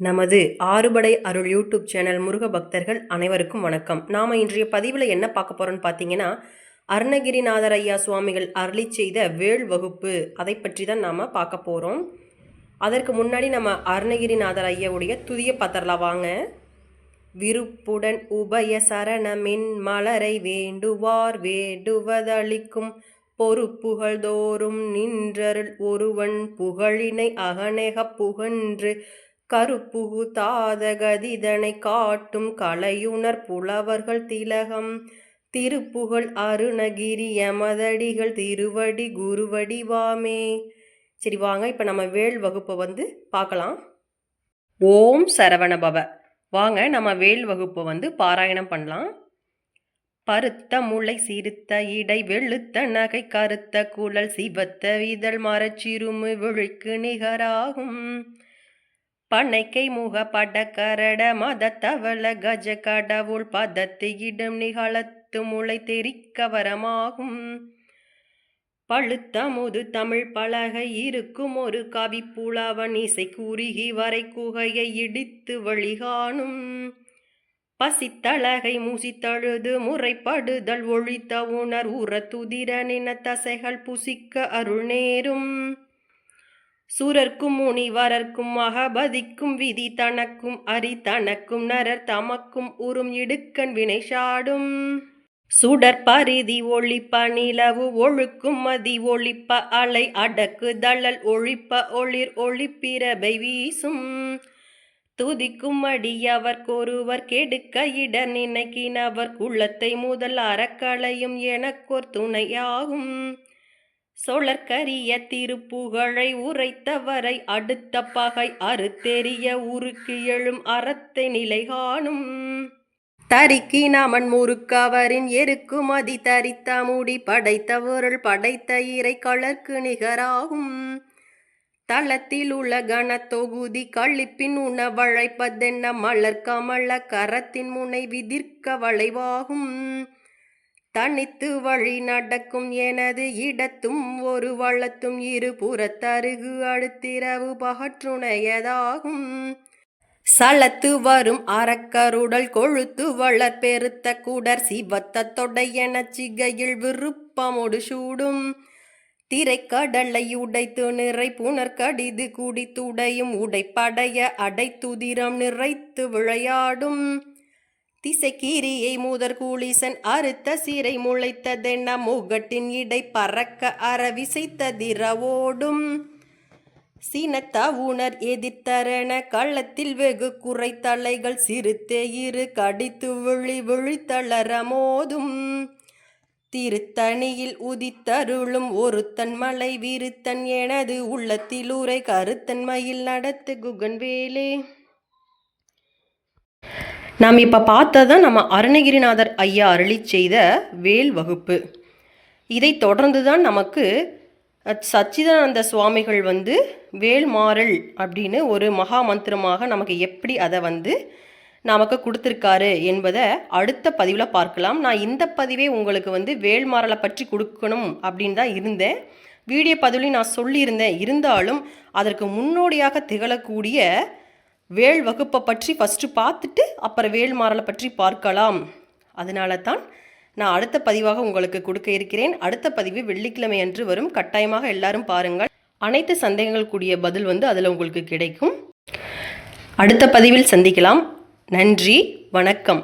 நமது ஆறுபடை அருள் YouTube channel Muruga பக்தர்கள் அனைவருக்கும் வணக்கம். நாம் இன்றைய பதிவில் என்ன பார்க்க போகிறோன்னு பார்த்தீங்கன்னா அருணகிரிநாதர் ஐயா சுவாமிகள் அருளி செய்த வேள் வகுப்பு. அதை பற்றி தான் நாம் பார்க்க போகிறோம் அதற்கு முன்னாடி நம்ம அருணகிரிநாதர் ஐயாவுடைய துதிய பத்திரலாம் வாங்க. விருப்புடன் உபய சரணமின் மலரை வேண்டுவார் வேண்டுவதளிக்கும் பொறுப்புகள் தோறும் நின்றருள் ஒருவன் புகழினை அகநேக புகன்று கருப்புகு தாதகதிதனை காட்டும் கலையுணர் புலவர்கள் திலகம். திருப்புகழ் அருணகிரி யமதடிகள் திருவடி குருவடி வாமே. சரி வாங்க இப்போ நம்ம வேள் வகுப்பை வந்து பார்க்கலாம். ஓம் சரவண பவ வாங்க நம்ம வேல் வகுப்பை வந்து பாராயணம் பண்ணலாம். பருத்த முளை சிறுத்த இடை வெளுத்த நகை கருத்த குழல் சிவத்த இதழ் மரச்சிறுமு விழுக்கு நிகராகும். பனைக்கை முக பட கரட மத தவள கஜ கடவுள் பதத்து இடும் நிகழத்து முளை தெரிக்க வரமாகும். பழுத்த முது தமிழ் பலகை இருக்கும் ஒரு கவி புலவன் இசை குறுகி வரை குகையை இடித்து வழிகாணும். பசித்தழகை மூசித்தழுது முறைப்படுதல் ஒழித்த உணர் உற துதிரனின தசைகள் புசிக்க அருள் நேரும். சூரர்க்கும் முனிவரர்க்கும் மகபதிக்கும் விதி தனக்கும் அரி தனக்கும் நரர் தமக்கும் உறும் இடுக்கண் வினை சாடும். சுடர் பரிதி ஒளிப்ப நிலவு ஒழுக்கும் மதி ஒளிப்ப அலை அடக்கு தள்ளல் ஒழிப்ப ஒளிர் ஒளிப்பிரபை வீசும். துதிக்கும் அடியவர்க்கொருவர் கெடுக்க இட நினைக்கினவர் குள்ளத்தை முதல் அறக்களையும் எனக்கோர் துணையாகும். சொலற்கரிய திருப்புகழை உரைத்தவரை அடுத்த பகை அறுத்தெறிய உருக்கு எழும் அறத்தை நிலை காணும் தரிக்கி நமன் முறுக்கவரின் எருக்குமதி தரித்த முடி படைத்தவருள் படைத்த இறை கலர்க்கு நிகராகும். தளத்தில் உள்ள கனத்தொகுதி கழிப்பின் உணவழைப்பதென்ன மலர் கமல கரத்தின் முனை விதிர்க்க வளைவாகும். தனித்து வழி நடக்கும் எனது இடத்தும் ஒரு வளத்தும் இரு புறத்தருகு அடுத்திரவு பகற்றுணையதாகும். சளத்து வரும் அறக்கருடல் கொழுத்து வளர் பெருத்த குடர் சிவத்த தொடையென சிகையில் விருப்பமோடு சூடும். திரைக்கடலை உடைத்து நிறை புனர்கடிது குடித்துடையும் உடைப்படைய அடைத்துதிரம் நிறைத்து விளையாடும். திசைக்கீரியை மூதர் கூலிசன் அறுத்த சீரை முளைத்ததென்ன மூகட்டின் இடை பறக்க அறவிசைத்ததிரவோடும் சீனத்த உணர் எதிர்த்தரண கள்ளத்தில் வெகு குறைத்தலைகள் சிறுத்தே இரு கடித்து விழி விழித்தளர மோதும். திருத்தணியில் உதித்தருளும் ஒருத்தன் மலை விருத்தன் எனது உள்ளத்தில் உரை கருத்தன் மயில் நடத்து குகன்வேலே. நாம் இப்போ பார்த்ததான் நம்ம அருணகிரிநாதர் ஐயா அருளி செய்த வேல் வகுப்பு. இதை தொடர்ந்து தான் நமக்கு சச்சிதானந்த சுவாமிகள் வந்து வேல்மாறல் அப்படின்னு ஒரு மகா மந்திரமாக நமக்கு எப்படி அதை வந்து நமக்கு கொடுத்துருக்காரு என்பதை அடுத்த பதிவில் பார்க்கலாம். நான் இந்த பதிவே உங்களுக்கு வந்து வேல்மாறலை பற்றி கொடுக்கணும் அப்படின்னு தான் இருந்தேன். வீடியோ பதிவுலையும் நான் சொல்லியிருந்தேன். இருந்தாலும் அதற்கு முன்னோடியாக திகழக்கூடிய வேள் வகுப்பை பற்றி ஃபஸ்ட்டு பார்த்துட்டு அப்புறம் வேல் மாறலை பற்றி பார்க்கலாம். அதனால தான் நான் அடுத்த பதிவாக உங்களுக்கு கொடுக்க இருக்கிறேன். அடுத்த பதிவு வெள்ளிக்கிழமை அன்று வரும். கட்டாயமாக எல்லாரும் பாருங்கள். அனைத்து சந்தேகங்கள் கூடிய பதில் வந்து அதில் உங்களுக்கு கிடைக்கும். அடுத்த பதிவில் சந்திக்கலாம். நன்றி. வணக்கம்.